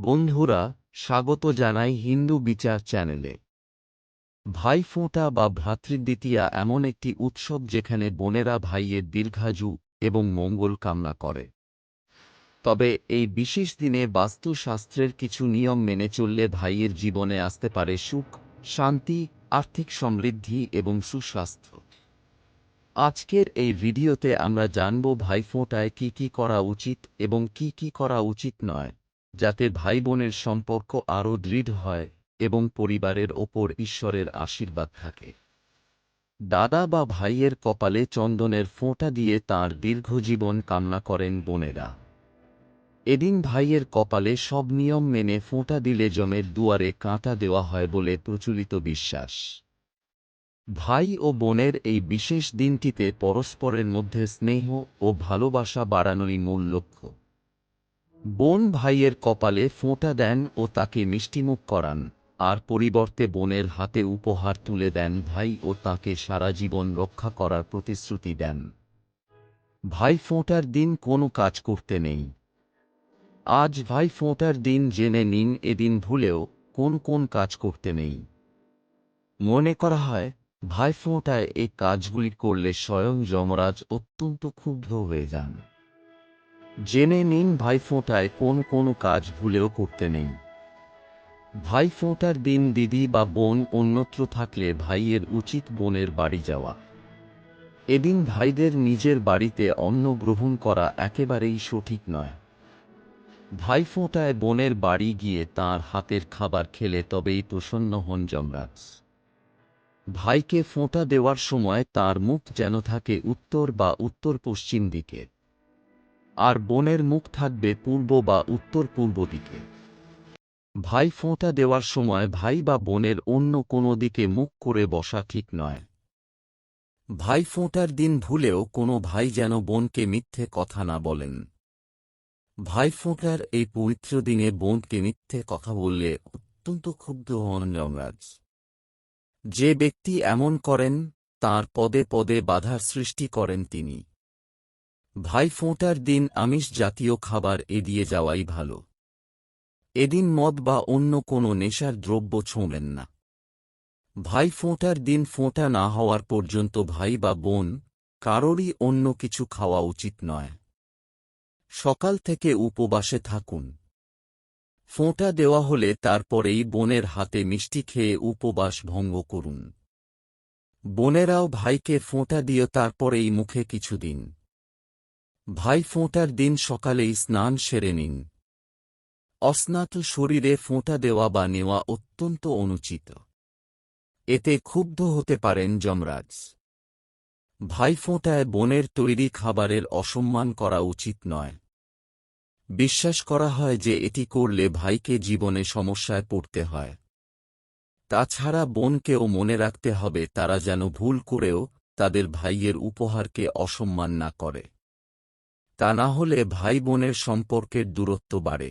বন্ধুরা, স্বাগত জানাই হিন্দু বিচার চ্যানেলে। ভাইফোঁটা বা ভ্রাতৃদ্বিতীয়া এমন একটি উৎসব যেখানে বোনেরা ভাইয়ের দীর্ঘায়ু এবং মঙ্গল কামনা করে। তবে এই বিশেষ দিনে বাস্তুশাস্ত্রের কিছু নিয়ম মেনে চললে ভাইয়ের জীবনে আসতে পারে সুখ, শান্তি, আর্থিক সমৃদ্ধি এবং সুস্বাস্থ্য। আজকের এই ভিডিওতে আমরা জানব ভাইফোঁটায় কি কি করা উচিত এবং কি কি করা উচিত নয়। যাতে ভাই বোনের সম্পর্ক আরও দৃঢ় হয় এবং পরিবারের ওপর ঈশ্বরের আশীর্বাদ থাকে। দাদা বা ভাইয়ের কপালে চন্দনের ফোঁটা দিয়ে তাঁর দীর্ঘজীবন কামনা করেন বোনেরা। এদিন ভাইয়ের কপালে সব নিয়ম মেনে ফোঁটা দিলে জমের দুয়ারে কাঁটা দেওয়া হয় বলে প্রচলিত বিশ্বাস। ভাই ও বোনের এই বিশেষ দিনটিতে পরস্পরের মধ্যে স্নেহ ও ভালোবাসা বাড়ানোই মূল লক্ষ্য। বোন ভাইয়ের কপালে ফোঁটা দেন ও তাকে মিষ্টিমুখ করান, আর পরিবর্তে বোনের হাতে উপহার তুলে দেন ভাই ও তাকে সারা জীবন রক্ষা করার প্রতিশ্রুতি দেন। ভাই ফোঁটার দিন কোনো কাজ করতে নেই। আজ ভাই ফোঁটার দিন জেনে নিন এদিন ভুলেও কোন কোন কাজ করতে নেই। মনে করা হয়, ভাই ফোঁটায় এই কাজগুলি করলে স্বয়ং যমরাজ অত্যন্ত ক্ষুব্ধ হয়ে যান। জেনে নিন ভাইফোঁটায় কোন কোন কাজ ভুলেও করতে নেই। ভাইফোঁটার দিন দিদি বা বোন অন্যত্র থাকলে ভাইয়ের উচিত বোনের বাড়ি যাওয়া। এদিন ভাইদের নিজের বাড়িতে অন্ন গ্রহণ করা একেবারেই সঠিক নয়। ভাইফোঁটায় বোনের বাড়ি গিয়ে তার হাতের খাবার খেলে তবেই প্রসন্ন হন যমরাজ। ভাইকে ফোঁটা দেওয়ার সময় তার মুখ যেন থাকে উত্তর বা উত্তর পশ্চিম দিকে আর বোনের মুখ থাকবে পূর্ব বা উত্তর পূর্ব দিকে। ভাই ফোঁটা দেওয়ার সময় ভাই বা বোনের অন্য কোনো দিকে মুখ করে বসা ঠিক নয়। ভাই ফোঁটার দিন ভুলেও কোনো ভাই যেন বোনকে মিথ্যে কথা না বলেন। ভাই ফোঁটার এই পবিত্র দিনে বোনকে মিথ্যে কথা বললে অত্যন্ত ক্ষুব্ধ হন যমরাজ। যে ব্যক্তি এমন করেন, তার পদে পদে বাধার সৃষ্টি করেন তিনি। ভাই ফোঁটার দিন আমিষ জাতীয় খাবার এড়িয়ে যাওয়াই ভালো। এদিন মদ বা অন্য কোনো নেশার দ্রব্য ছোঁবেন না। ভাই ফোঁটার দিন ফোঁটা না হওয়ার পর্যন্ত ভাই বা বোন কারোরই অন্য কিছু খাওয়া উচিত নয়। সকাল থেকে উপবাসে থাকুন। ফোঁটা দেওয়া হলে তারপরেই বোনের হাতে মিষ্টি খেয়ে উপবাস ভঙ্গ করুন। বোনেরাও ভাইকে ফোঁটা দিয়ে তারপরেই মুখে কিছু দিন। ভাই ফোঁটার দিন সকালেই স্নান সেরে নিন। অস্নাত শরীরে ফোঁটা দেওয়া বা নেওয়া অত্যন্ত অনুচিত। এতে ক্ষুব্ধ হতে পারেন যমরাজ। ভাই ফোঁটায় বোনের তৈরি খাবারের অসম্মান করা উচিত নয়। বিশ্বাস করা হয় যে এটি করলে ভাইকে জীবনে সমস্যায় পড়তে হয়। তাছাড়া বোনকেও মনে রাখতে হবে তারা যেন ভুল করেও তাদের ভাইয়ের উপহারকে অসম্মান না করে। তা না হলে ভাই বোনের সম্পর্কের দূরত্ব বাড়ে।